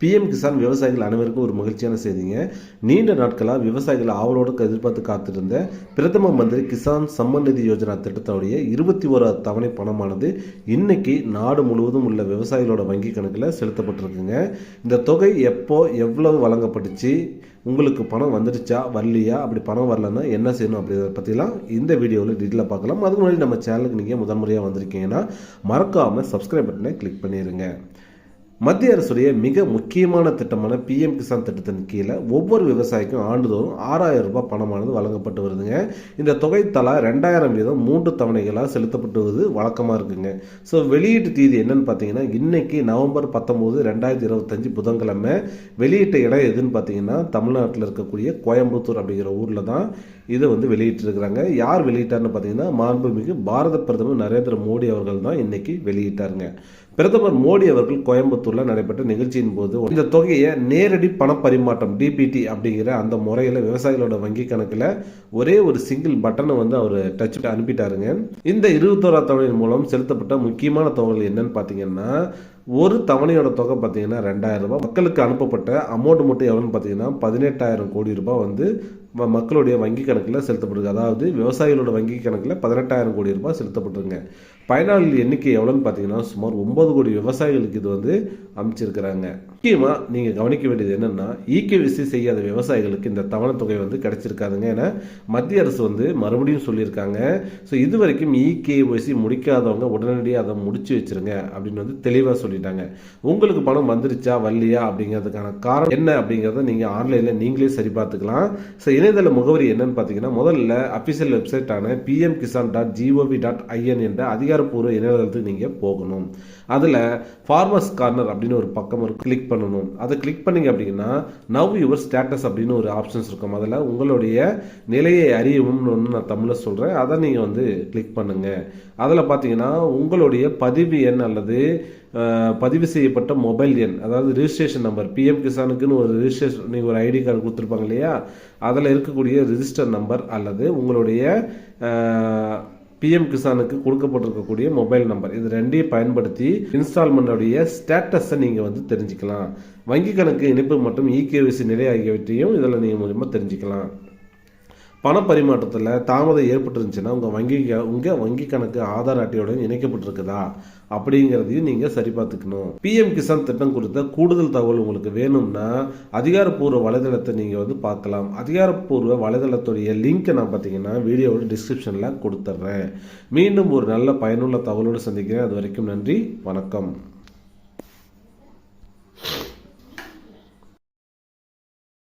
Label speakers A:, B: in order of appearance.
A: PM Kisan விவசாயிகள் அனைவருக்கும் ஒரு மகிழ்ச்சியான செய்திங்க. நீண்ட நாட்களாக விவசாயிகள் ஆவலோடு எதிர்பார்த்து காத்திருந்த பிரதம மந்திரி கிசான் சம்மன் நிதி யோஜனா திட்டத்தோடைய இருபத்தி ஓராவது தவணை பணமானது இன்னைக்கு நாடு முழுவதும் உள்ள விவசாயிகளோட வங்கி கணக்கில் செலுத்தப்பட்டிருக்குங்க. இந்த தொகை எப்போ எவ்வளவு வழங்கப்பட்டுச்சு? உங்களுக்கு பணம் வந்துடுச்சா? வரலையா? அப்படி பணம் வரலன்னா என்ன செய்யணும் அப்படிங்கிறத பற்றிலாம் இந்த வீடியோவில் டீட்டெயிலாக பார்க்கலாம். அதுக்கு முன்னாடி நம்ம சேனலுக்கு நீங்கள் முதன்முறையாக வந்திருக்கீங்கன்னா மறக்காமல் சப்ஸ்கிரைப் பட்டனை கிளிக் பண்ணிடுங்க மத்திய அரசுடைய மிக முக்கியமான திட்டமான பிஎம் கிசான் திட்டத்தின் கீழே ஒவ்வொரு விவசாயிக்கும் ஆண்டுதோறும் ஆறாயிரம் ரூபாய் பணமானது வழங்கப்பட்டு வருதுங்க. இந்த தொகை தலா ரெண்டாயிரம் வீதம் மூன்று தவணைகளாக செலுத்தப்பட்டு வழக்கமாக இருக்குங்க. ஸோ வெளியீட்டு தேதி என்னன்னு பார்த்தீங்கன்னா இன்னைக்கு நவம்பர் பத்தொம்போது ரெண்டாயிரத்தி இருபத்தஞ்சு புதன்கிழமை. வெளியிட்ட இடம் எதுன்னு பார்த்தீங்கன்னா தமிழ்நாட்டில் இருக்கக்கூடிய கோயம்புத்தூர் அப்படிங்கிற ஊரில் தான் இதை வந்து வெளியிட்டிருக்கிறாங்க. யார் வெளியிட்டார்னு பார்த்தீங்கன்னா மாண்புமிகு பாரத பிரதமர் நரேந்திர மோடி அவர்கள் தான் இன்னைக்கு வெளியிட்டாருங்க. பிரதமர் மோடி அவர்கள் கோயம்புத்தூரில் நடைபெற்ற நிகழ்ச்சியின் போது இந்த தொகையை நேரடி பணப்பரிமாற்றம் டிபிடி அப்படிங்கிற அந்த முறையில் விவசாயிகளோட வங்கி கணக்கில் ஒரே ஒரு சிங்கிள் பட்டனை வந்து அவர் டச் அனுப்பிட்டாருங்க. இந்த இருபத்தோரா தவணையின் மூலம் செலுத்தப்பட்ட முக்கியமான தொகைகள் என்னன்னு பார்த்தீங்கன்னா ஒரு தவணையோட தொகை பார்த்தீங்கன்னா ரெண்டாயிரம் ரூபாய். மக்களுக்கு அனுப்பப்பட்ட அமௌண்ட் மட்டும் எவ்வளோன்னு பார்த்தீங்கன்னா பதினெட்டாயிரம் கோடி ரூபாய் வந்து மக்களுடைய வங்கி கணக்கில் செலுத்தப்படுது. அதாவது விவசாயிகளோட வங்கி கணக்கில் பதினெட்டாயிரம் கோடி ரூபாய் செலுத்தப்பட்டிருங்க. பயனாளிகள் எண்ணிக்கை எவ்வளோன்னு பார்த்தீங்கன்னா சுமார் ஒம்பது கோடி விவசாயிகளுக்கு இது வந்து அமைச்சிருக்கிறாங்க. முக்கியமாக நீங்கள் கவனிக்க வேண்டியது என்னென்னா ஈகேவிசி செய்யாத விவசாயிகளுக்கு இந்த தவணை தொகை வந்து கிடைச்சிருக்காதுங்க ஏன்னா மத்திய அரசு வந்து மறுபடியும் சொல்லியிருக்காங்க. ஸோ இது வரைக்கும் இகேஒய்சி முடிக்காதவங்க உடனடியாக அதை முடிச்சு வச்சிருங்க அப்படின்னு வந்து தெளிவாக சொல்லிட்டாங்க. உங்களுக்கு பணம் வந்துருச்சா வரலையா அப்படிங்கிறதுக்கான காரணம் என்ன அப்படிங்கிறத நீங்கள் ஆன்லைனில் நீங்களே சரி பார்த்துக்கலாம். ஸோ இணையதள முகவரி என்னன்னு பார்த்தீங்கன்னா முதல்ல official வெப்சைட்டான PM Kisan dot G O V dot I N என்ற அதிகாரப்பூர்வ இணையதளத்துக்கு நீங்கள் போகணும். அதில் ஃபார்மர்ஸ் கார்னர் அப்படின்னு ஒரு பக்கம் இருக்கு கிளிக் பண்ணணும். அதை கிளிக் பண்ணிங்க அப்படின்னா நவ் யுவர் ஸ்டேட்டஸ் அப்படின்னு ஒரு ஆப்ஷன்ஸ் இருக்கும். அதில் உங்களுடைய நிலையை அறியவும்னு ஒன்று நான் தமிழில் சொல்கிறேன் அதை நீங்கள் வந்து கிளிக் பண்ணுங்க. அதில் பார்த்தீங்கன்னா உங்களுடைய பதிவு எண் அல்லது பதிவு செய்யப்பட்ட மொபைல் எண் அதாவது ரிஜிஸ்ட்ரேஷன் நம்பர் பிஎம் கிசானுக்குன்னு ஒரு ரிஜிஸ்ட்ரேஷன் நீங்கள் ஒரு ஐடி கார்டு கொடுத்துருப்பாங்க இல்லையா? அதில் இருக்கக்கூடிய ரிஜிஸ்டர் நம்பர் அல்லது உங்களுடைய பிஎம் கிசானுக்கு கொடுக்கப்பட்டிருக்கக்கூடிய மொபைல் நம்பர் இது ரெண்டையும் பயன்படுத்தி இன்ஸ்டால்மெண்ட்டுடைய ஸ்டேட்டஸை நீங்கள் வந்து தெரிஞ்சுக்கலாம். வங்கி கணக்கு இணைப்பு மற்றும் இகேவிசி நிலை ஆகியவற்றையும் இதில் நீங்கள் மூலியமாக தெரிஞ்சுக்கலாம். பண பரிமாற்றத்தில் தாமதம் ஏற்பட்டுருந்துச்சுன்னா உங்கள் வங்கி உங்கள் வங்கி கணக்கு ஆதார் அட்டையுடன் இணைக்கப்பட்டிருக்குதா? அப்படிங்கிறதையும் நீங்கள் சரி பார்த்துக்கணும். பிஎம் கிசான் திட்டம் குறித்த கூடுதல் தகவல் உங்களுக்கு வேணும்னா அதிகாரப்பூர்வ வலைதளத்தை நீங்கள் வந்து பார்க்கலாம். அதிகாரப்பூர்வ வலைதளத்துடைய லிங்க்கை நான் பார்த்தீங்கன்னா வீடியோவோட டிஸ்கிரிப்ஷனில் கொடுத்துட்றேன். மீண்டும் ஒரு நல்ல பயனுள்ள தகவலோடு சந்திக்கிறேன். அது வரைக்கும் நன்றி வணக்கம்.